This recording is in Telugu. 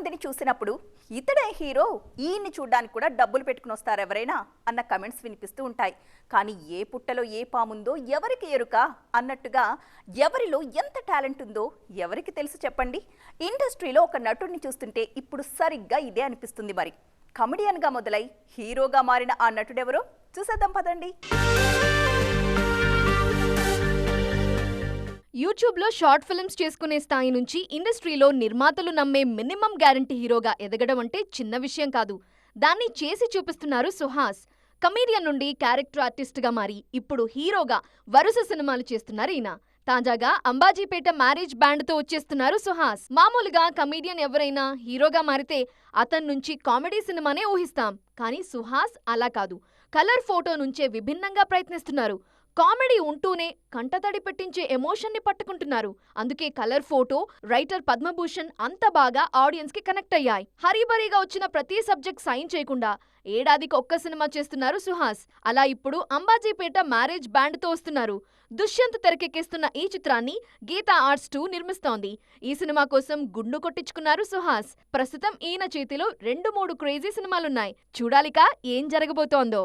మందిని చూసినప్పుడు ఇతడే హీరో ఈయన్ని చూడ్డానికి కూడా డబ్బులు పెట్టుకుని వస్తారు ఎవరైనా అన్న కమెంట్స్ వినిపిస్తూ ఉంటాయి. కానీ ఏ పుట్టలో ఏ పాముందో ఎవరికి ఎరుక అన్నట్టుగా ఎవరిలో ఎంత టాలెంట్ ఉందో ఎవరికి తెలుసు చెప్పండి? ఇండస్ట్రీలో ఒక నటుడిని చూస్తుంటే ఇప్పుడు సరిగ్గా ఇదే అనిపిస్తుంది మరి. కమెడియన్గా మొదలై హీరోగా మారిన ఆ నటుడెవరో చూసేద్దాం పదండి. యూట్యూబ్లో షార్ట్ ఫిల్మ్స్ చేసుకునే స్థాయి నుంచి ఇండస్ట్రీలో నిర్మాతలు నమ్మే మినిమం గ్యారంటీ హీరోగా ఎదగడం అంటే చిన్న విషయం కాదు. దాన్ని చేసి చూపిస్తున్నారు సుహాస్. కమీడియన్ నుండి క్యారెక్టర్ ఆర్టిస్ట్గా మారి ఇప్పుడు హీరోగా వరుస సినిమాలు చేస్తున్నారు ఈయన. తాజాగా అంబాజీపేట మ్యారేజ్ బ్యాండ్తో వచ్చేస్తున్నారు సుహాస్. మామూలుగా కమీడియన్ ఎవరైనా హీరోగా మారితే అతని నుంచి కామెడీ సినిమానే ఊహిస్తాం. కానీ సుహాస్ అలా కాదు. కలర్ ఫోటో నుంచే విభిన్నంగా ప్రయత్నిస్తున్నారు. కామెడీ ఉంటూనే కంటతడి పెట్టించే ఎమోషన్ని పట్టుకుంటున్నారు. అందుకే కలర్ ఫోటో రైటర్ పద్మభూషణ్ అంత బాగా ఆడియన్స్కి కనెక్ట్ అయ్యాయి. హరీబరీగా వచ్చిన ప్రతి సబ్జెక్ట్ సైన్ చేయకుండా ఏడాదికి ఒక్క సినిమా చేస్తున్నారు సుహాస్. అలా ఇప్పుడు అంబాజీపేట మ్యారేజ్ బ్యాండ్తో వస్తున్నారు. దుష్యంత్ తెరకెక్కిస్తున్న ఈ చిత్రాన్ని గీతా ఆర్ట్స్ టూ నిర్మిస్తోంది. ఈ సినిమా కోసం గుండు కొట్టించుకున్నారు సుహాస్. ప్రస్తుతం ఈయన చేతిలో రెండు మూడు క్రేజీ సినిమాలున్నాయి. చూడాలిక ఏం జరగబోతోందో.